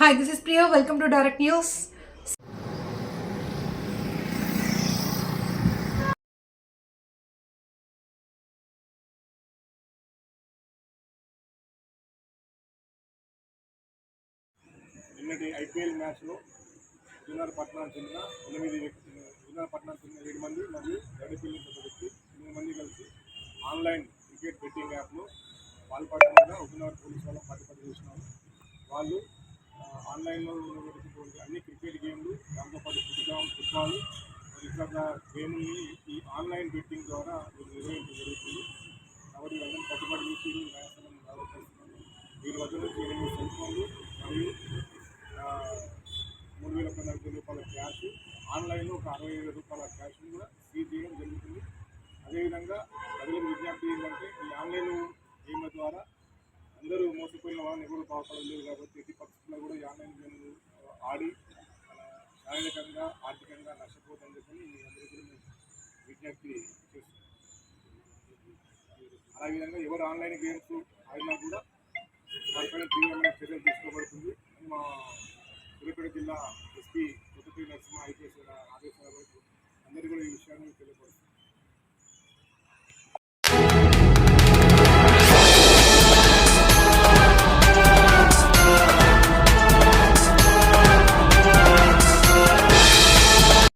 Hi this is Priya. Welcome to direct news నిన్నటి IPL మ్యాచ్లో విజయనగర పట్టణానికి చెందిన ఎనిమిది వ్యక్తి విజయనగర చెందిన ఏడు మంది మరియు గడిపిల్లి ఒక వ్యక్తి ఎనిమిది మంది కలిసి ఆన్లైన్ క్రికెట్ బెట్టింగ్ యాప్లో పాల్పడకుండా ఉగ్రనగర్ పోలీసు వాళ్ళ పట్టుబడి చేసినారు వాళ్ళు ఆన్లైన్లో ఉన్నటువంటి అన్ని క్రికెట్ గేమ్లు దాంతోపాటు ఫుట్బాల్ ఫుట్బాల్ ఇతర గేమ్ని ఈ ఆన్లైన్ బెట్టింగ్ ద్వారా వీళ్ళు నిర్వహించడం జరుగుతుంది. కాబట్టి వీళ్ళని కట్టుబడి చూసి న్యాయస్థానం ఆరోపిస్తున్నాను వీరి వద్ద నుంచి ఎనిమిది సెల్ ఫోన్లు మరియు మూడు వేల పద్నాలుగు రూపాయల క్యాష్. ఆన్లైన్లో ఒక అరవై వేల రూపాయల క్యాష్ కూడా సీజ్ చేయడం జరుగుతుంది. అందరూ మోసపోయిన వాళ్ళని ఎవరు లేదు కాబట్టి ఎట్టి పరిస్థితుల్లో కూడా ఈ ఆన్లైన్ గేమ్లు ఆడి శారీరకంగా ఆర్థికంగా నష్టపోతుందని చెప్పి మీ అందరికీ కూడా మేము విజ్ఞప్తి చేస్తున్నాం అదేవిధంగా ఎవరు ఆన్లైన్ గేమ్స్ ఆడినా కూడా వారిపైన తీవ్రమైన చర్యలు తీసుకోబడుతుంది. అని మా సూర్యాపేట జిల్లా ఎస్పీ కొత్తపల్లి నరసింహ ఐపీఎస్ ఆదేశాల వరకు అందరికీ కూడా ఈ విషయాన్ని తెలియపడుతుంది